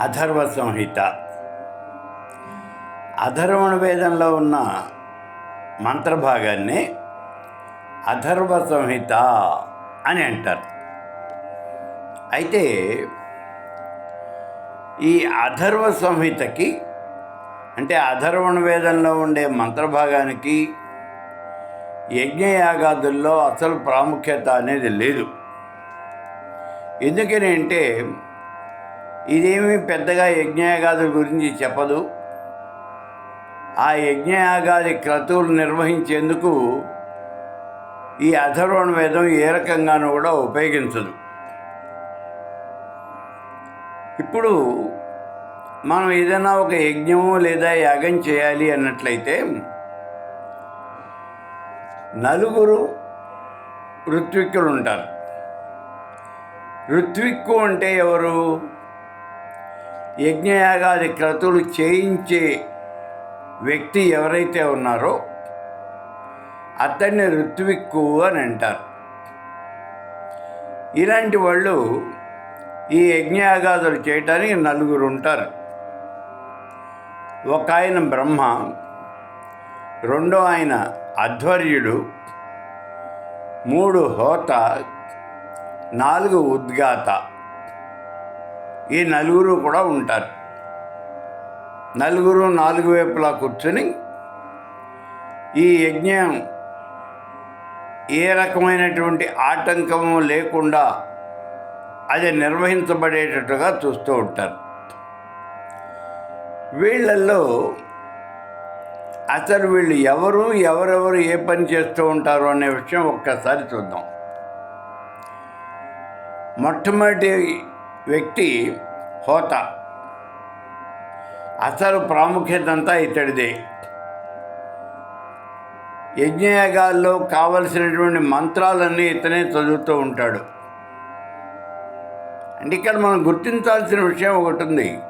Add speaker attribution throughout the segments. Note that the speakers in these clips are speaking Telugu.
Speaker 1: అథర్వ సంహిత అథర్వణ వేదంలో ఉన్న మంత్రభాగాన్ని అథర్వ సంహిత అని అంటారు. అయితే ఈ అధర్వ సంహితకి అంటే అథర్వణ వేదంలో ఉండే మంత్రభాగానికి యజ్ఞయాగాదుల్లో అసలు ప్రాముఖ్యత అనేది లేదు. ఎందుకని అంటే ఇదేమీ పెద్దగా యజ్ఞయాగాదుల గురించి చెప్పదు. ఆ యజ్ఞయాగాది క్రతువులు నిర్వహించేందుకు ఈ అథర్వణ వేదం ఏ రకంగానూ కూడా ఉపయోగించదు. ఇప్పుడు మనం ఏదైనా ఒక యజ్ఞము లేదా యాగం చేయాలి అన్నట్లయితే నలుగురు ఋత్విక్కులు ఉంటారు. ఋత్విక్కు అంటే ఎవరు? యజ్ఞయాగాది క్రతులు చేయించే వ్యక్తి ఎవరైతే ఉన్నారో అతన్ని ఋత్విక్కు అని అంటారు. ఇలాంటి వాళ్ళు ఈ యజ్ఞయాగాదులు చేయటానికి నలుగురు ఉంటారు. ఒక ఆయన బ్రహ్మ రెండో ఆయన అధ్వర్యుడు మూడు హోత నాలుగు ఉద్గాత. ఈ నలుగురు కూడా ఉంటారు. నలుగురు నాలుగు వైపులా కూర్చొని ఈ యజ్ఞం ఏ రకమైనటువంటి ఆటంకము లేకుండా అది నిర్వహించబడేటట్టుగా చూస్తూ ఉంటారు. వీళ్ళల్లో అసలు వీళ్ళు ఎవరు ఎవరెవరు ఏ పని చేస్తూ ఉంటారు అనే విషయం ఒక్కసారి చూద్దాం. మొట్టమొదటి వ్యక్తి హోత. అసలు ప్రాముఖ్యత అంతా ఇతడిదే. యజ్ఞయాగాల్లో కావలసినటువంటి మంత్రాలన్నీ ఇతనే చదువుతూ ఉంటాడు. అంటే ఇక్కడ మనం గుర్తించాల్సిన విషయం ఒకటి ఉంది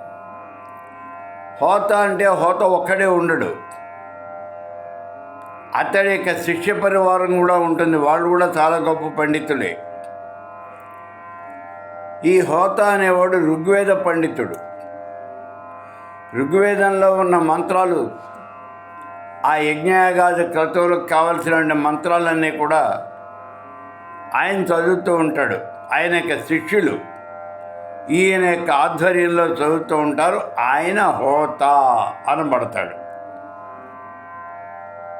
Speaker 1: హోత అంటే హోత ఒక్కడే ఉండడు. అతడి యొక్క శిష్య పరివారం కూడా ఉంటుంది. వాళ్ళు కూడా చాలా గొప్ప పండితులే. ఈ హోత అనేవాడు ఋగ్వేద పండితుడు. ఋగ్వేదంలో ఉన్న మంత్రాలు ఆ యజ్ఞయాగాది క్రతువులకు కావలసిన మంత్రాలన్నీ కూడా ఆయన చదువుతూ ఉంటాడు. ఆయన యొక్క శిష్యులు ఈయన యొక్క ఆధ్వర్యంలో చదువుతూ ఉంటారు. ఆయన హోత అనబడతాడు.